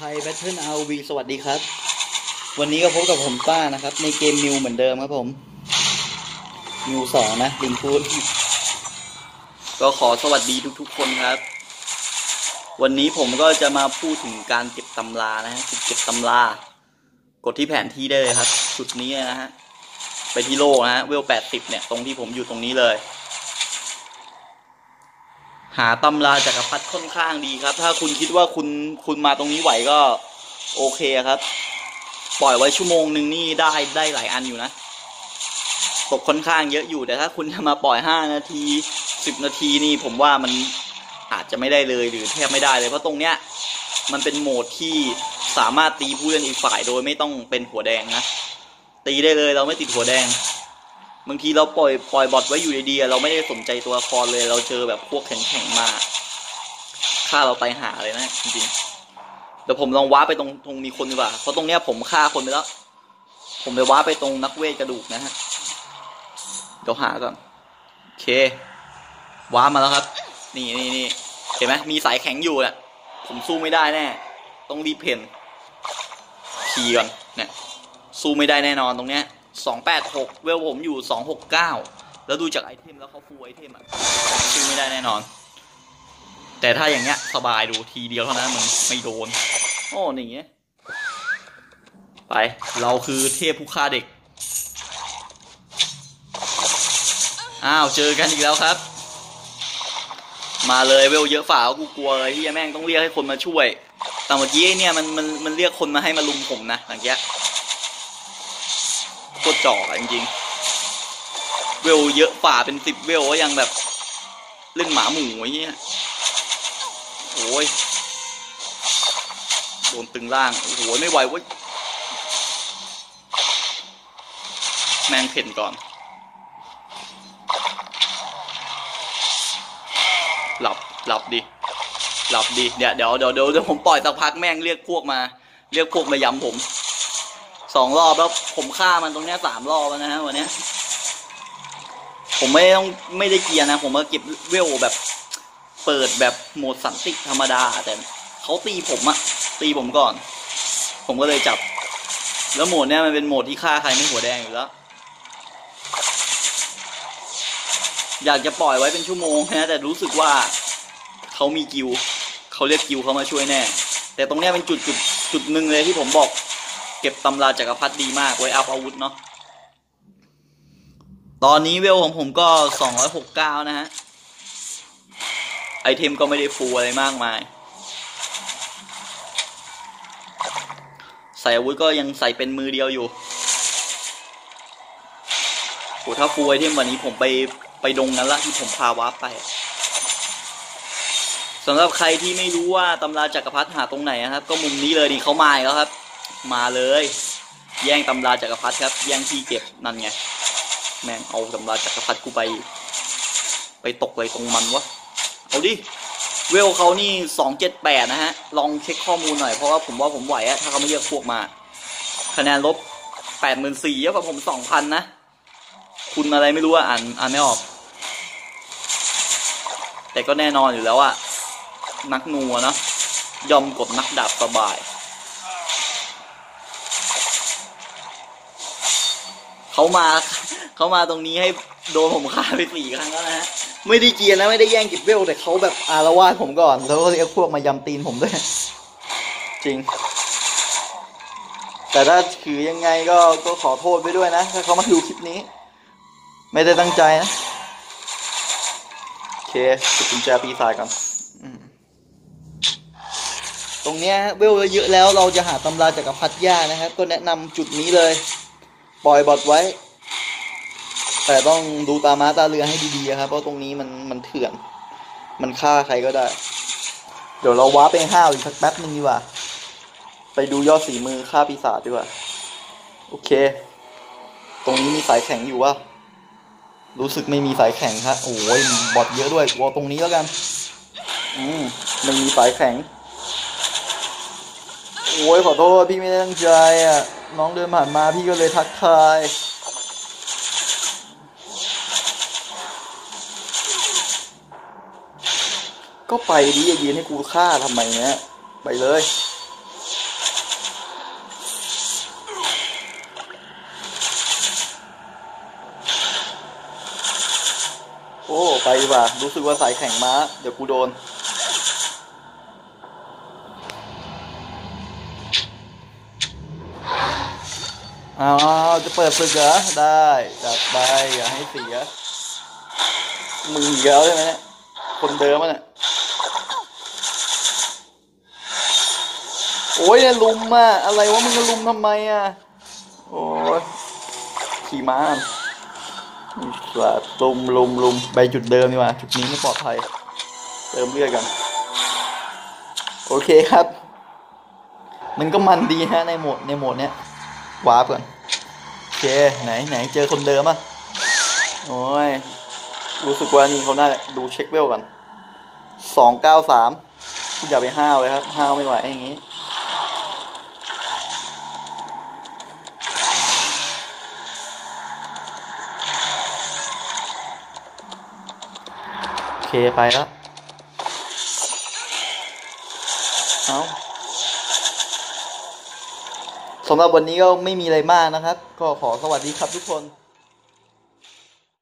ไทยแบทเทิลอาวีสวัสดีครับ วันนี้ก็พบกับผมป้านะครับ ในเกมมิวเหมือนเดิมครับผมมิวสองนะลิงคูดก็ขอสวัสดีทุกๆคนครับ วันนี้ผมก็จะมาพูดถึงการเก็บตำรานะฮะจุดเก็บตำรา กดที่แผนที่ได้เลยครับ จุดนี้นะฮะไปที่โลกนะฮะเวลแปดสิบเนี่ยตรงที่ผมอยู่ตรงนี้เลย หาตำราจักรพรรดิค่อนข้างดีครับ ถ้าคุณคิดว่าคุณคุณมาตรงนี้ไหวก็โอเคครับ ปล่อยไว้ชั่วโมงหนึ่งนี่ได้ได้หลายอันอยู่นะตกค่อนข้างเยอะอยู่แต่ถ้าคุณจะมาปล่อยห้านาทีสิบนาทีนี่ผมว่ามันอาจจะไม่ได้เลยหรือแทบไม่ได้เลยเพราะตรงเนี้ยมันเป็นโหมดที่สามารถตีผู้เล่นอีกฝ่ายโดยไม่ต้องเป็นหัวแดงนะตีได้เลยเราไม่ติดหัวแดง บางทีเราปล่อยปล่อยบอทไว้อยู่ดีๆเราไม่ได้สนใจตัวละครเลย เราเจอแบบพวกแข็งๆมาฆ่าเราตายหาเลยนะจริงๆเดี๋ยวผมลองว้าไปตรงตรงมีคนดีกว่าเพราะตรงเนี้ยผมฆ่าคนไปแล้ว ผมไปว้าไปตรงนักเวทกระดูกนะฮะเดี๋ยวหาก่อนโอเค ว้ามาแล้วครับ นี่นี่นี่เห็นไหมมีสายแข็งอยู่น่ะผมสู้ไม่ได้แน่ ต้องรีบเพนคีก่อนเนี่ยสู้ไม่ได้แน่นอนตรงเนี้ย สองแปดหกเวลผมอยู่สองหกเก้าแล้วดูจากไอเทมแล้วเขาฟูไอเทมอะสู้ไม่ได้แน่นอน แต่ถ้าอย่างเงี้ยสบายดูทีเดียวเท่านั้นมึงไม่โดน โอ้นี่เงี้ยไป เราคือเทพผู้ฆ่าเด็ก อ้าว เจอกันอีกแล้วครับ มาเลยเวลเยอะฝ่ากูกลัวเลยที่แม่งต้องเรียกให้คนมาช่วย แต่เมื่อกี้เนี่ยมันมันมันเรียกคนมาให้มาลุมผมนะหลังจากโคตรจ่ออะจริงๆ เวลเยอะฝ่าเป็นสิบเวลก็ยังแบบเล่นหมาหมูไอ้เงี้ยโอ้ยโดนตึงล่างโอ้โหไม่ไหวว้ยแมงเพ่นก่อน หลับหลับดิหลับดีเดี๋ยวเดี๋ยวเดี๋ยวเดี๋ยวผมปล่อยสักพักแม่งเรียกพวกมา เรียกพวกมายำผม สองรอบแล้วผมฆ่ามันตรงเนี้ยสามรอบแล้วนะฮะวันเนี้ยผมไม่ต้องไม่ได้เกียร์นะ ผมมาเก็บเวลแบบ เปิดแบบโหมดสันติธรรมดา แต่เขาตีผมอะตีผมก่อน ผมก็เลยจับ แล้วโหมดเนี้ยมันเป็นโหมดที่ฆ่าใครไม่หัวแดงอยู่แล้วอยากจะปล่อยไว้เป็นชั่วโมงนะแต่รู้สึกว่าเขามีกิวเขาเรียกกิวเขามาช่วยแน่ แต่ตรงเนี้ยเป็นจุดจุดจุดหนึ่งเลยที่ผมบอก เก็บตำราจักรพรรดิดีมากไว้อัพอาวุธเนาะตอนนี้เวลของผมก็สองร้อยหกเก้านะฮะ ไอเทมก็ไม่ได้ฟูอะไรมากมาย ใส่อาวุธก็ยังใส่เป็นมือเดียวอยู่โหถ้าฟูไอเทมวันนี้ผมไปไปดงนั้นละที่ผมพาวาร์ปไปสำหรับใครที่ไม่รู้ว่าตำราจักรพรรดิหาตรงไหนนะครับ ก็มุมนี้เลยดิเขามาแล้วครับ มาเลย แย่งตำราจักรพรรดิครับ แย่งที่เก็บนั่นไง แม่งเอาตำราจักรพรรดิกูไป ไปตกเลยตรงมันวะ เอาดิ เวลเขานี่สองเจ็ดแปดนะฮะ ลองเช็คข้อมูลหน่อย เพราะว่าผมว่าผมไหวอะถ้าเขาไม่เรียกพวกมา คะแนนลบแปดหมื่นสี่เยอะกว่าผมสองพันนะ คุณอะไรไม่รู้อะอ่านอ่านไม่ออก แต่ก็แน่นอนอยู่แล้วอะนักนัวเนาะยอมกดนักดาบสบาย เขามาเขามาตรงนี้ให้โดนผมฆ่าไปสี่ครั้งแล้วนะฮะไม่ได้เกียร์นะไม่ได้แย่งกิบเวลแต่เขาแบบอารวาสผมก่อน แล้วก็เรียกพวกมายำตีนผมด้วย จริง แต่ถ้าถือยังไงก็ก็ขอโทษไปด้วยนะ ถ้าเขามาดูคลิปนี้ ไม่ได้ตั้งใจนะโอเคเก็บกุญแจปีศาจก่อนตรงเนี้ยเวลเยอะแล้วเราจะหาตำราจักรพรรดิยานะครับ ก็แนะนำจุดนี้เลย ปล่อยบอทไว้ แต่ต้องดูตาม้าตาเรือให้ดีๆครับ เพราะตรงนี้มันมันเถื่อน มันฆ่าใครก็ได้ เดี๋ยวเราว้าไปห้าวอีกสักแป๊บนึงดีกว่า ไปดูยอดสีมือฆ่าปีศาจดีกว่า โอเค ตรงนี้มีสายแข็งอยู่ว่า รู้สึกไม่มีสายแข็งครับโอ้ยบอทเยอะด้วยวอตรงนี้แล้วกัน อืมไมันมีสายแข็ง โอ้ยขอโทษพี่ไม่ได้ตั้งใจอะ น้องเดินผ่านมาพี่ก็เลยทักทายก็ไปดิอย่ายืนให้กูฆ่าทำไมเนี้ยไปเลย โอ้ ไปว่ะรู้สึกว่าสายแข่งม้า เดี๋ยวกูโดน เอาจะเปิดศึกเหรอ ได้จัดไปอย่าให้เสียมึงอีกแล้วใช่ไหมเนี่ย คนเดิมอะเนี่ย โอ้ยเนี่ยลุมอะ อะไรวะมึงจะลุมทำไมอะ โอ้ยขี่ม้าสาดลุมลุมลุมไปจุดเดิมดีกว่า จุดนี้ไม่ปลอดภัย เติมเลือดกัน โอเคครับ มันก็มันดีฮะในโหมดในโหมดเนี้ย วาร์ปก่อนโอเคไหนไหนเจอคนเดิมอะโอ้ยรู้สึกว่านี่เขาน่าดูเช็คเวลกันสองเก้าสามคุณอย่าไปห้าวเลยครับ ห้าวไม่ไหวอย่างงี้ โอเคไปแล้ว เอา สำหรับวันนี้ก็ไม่มีอะไรมากนะครับ ก็ขอสวัสดีครับทุกคน